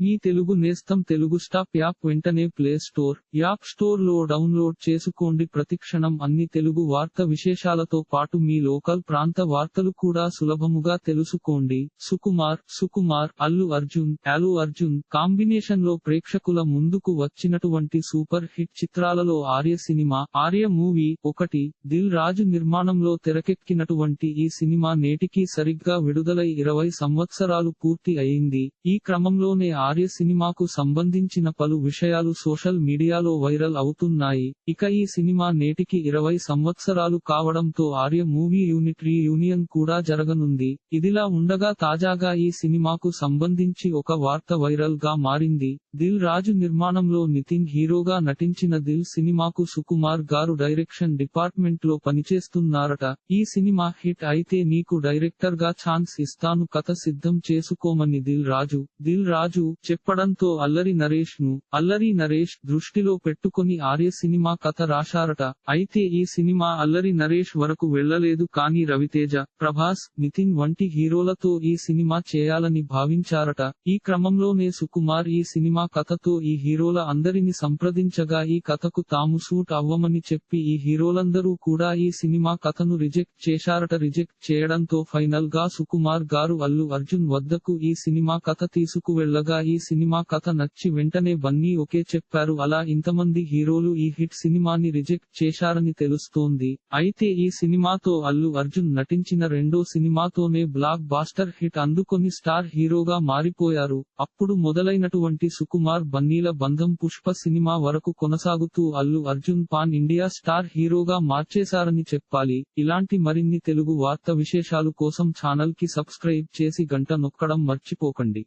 మీ తెలుగు నేస్తం Telugu stop app వెంటనే play store app స్టోర్లో డౌన్లోడ్ చేసుకోండి. ప్రతిక్షణం అన్ని తెలుగు వార్త విశేషాలతో పాటు మీ లోకల్ ప్రాంత వార్తలు కూడా సులభముగా తెలుసుకోండి. సుకుమార్ సుకుమార్ అల్లు అర్జున్ అల్లు అర్జున్ కాంబినేషన్లో ప్రేక్షకుల ముందుకు వచ్చినటువంటి సూపర్ హిట్ చిత్రాలలో ఆర్య సినిమా ఆర్య మూవీ ఒకటి దిల్ రాజు నిర్మాణంలో తెరకెక్కినటువంటి ఈ సినిమా నేటికి సరిగ్గా విడుదలై ఇరవై సంవత్సరాలు పూర్తి అయింది. ఈ క్రమంలోనే ఆర్య సినిమాకు సంబంధించిన పలు విషయాలు సోషల్ మీడియాలో వైరల్ అవుతున్నాయి. ఇక ఈ సినిమా నేటికి ఇరవై సంవత్సరాలు కావడంతో ఆర్య మూవీ యూనిట్ యూనియన్ కూడా జరగనుంది. ఇదిలా ఉండగా తాజాగా ఈ సినిమాకు సంబంధించి ఒక వార్త వైరల్గా మారింది. దిల్ రాజు నిర్మాణంలో నితిన్ హీరోగా నటించిన దిల్ సినిమాకు సుకుమార్ గారు డైరెక్షన్ డిపార్ట్మెంట్లో పనిచేస్తున్నారట. ఈ సినిమా హిట్ అయితే నీకు డైరెక్టర్గా ఛాన్స్ ఇస్తాను కథ సిద్ధం చేసుకోమని దిల్ రాజు. దిల్ రాజు చెప్పడంతో అల్లరి నరేష్ను అల్లరి నరేష్ దృష్టిలో పెట్టుకొని ఆర్య సినిమా కథ రాశారట. అయితే ఈ సినిమా అల్లరి నరేష్ వరకు వెళ్ళలేదు కానీ రవితేజ ప్రభాస్ నితిన్ వంటి హీరోలతో ఈ సినిమా చేయాలని భావించారట. ఈ క్రమంలోనే సుకుమార్ ఈ సినిమా కథతో ఈ హీరోల అందరిని సంప్రదించగా ఈ కథకు తాము సూట్ అవ్వమని చెప్పి ఈ హీరోలందరూ కూడా ఈ సినిమా కథను రిజెక్ట్ చేశారట. రిజెక్ట్ చేయడంతో ఫైనల్గా సుకుమార్ గారు అల్లు అర్జున్ వద్దకు ఈ సినిమా కథ తీసుకువెళ్ళగా ఈ సినిమా కథ నచ్చి వెంటనే బన్నీ ఒకే చెప్పారు. అలా ఇంతమంది హీరోలు ఈ హిట్ సినిమాని రిజెక్ట్ చేశారని తెలుస్తోంది. అయితే ఈ సినిమాతో అల్లు అర్జున్ నటించిన రెండో సినిమాతోనే బ్లాక్ బాస్టర్ హిట్ అందుకొని స్టార్ హీరోగా మారిపోయారు. అప్పుడు మొదలైనటువంటి సుకుమార్ బన్నీల బంధం పుష్ప సినిమా వరకు కొనసాగుతూ Allu Arjun pan India star హీరోగా మార్చేశారని చెప్పాలి. ఇలాంటి మరిన్ని తెలుగు వార్త విశేషాలు కోసం ఛానల్కి సబ్స్క్రైబ్ చేసి గంట నొక్కడం మర్చిపోకండి.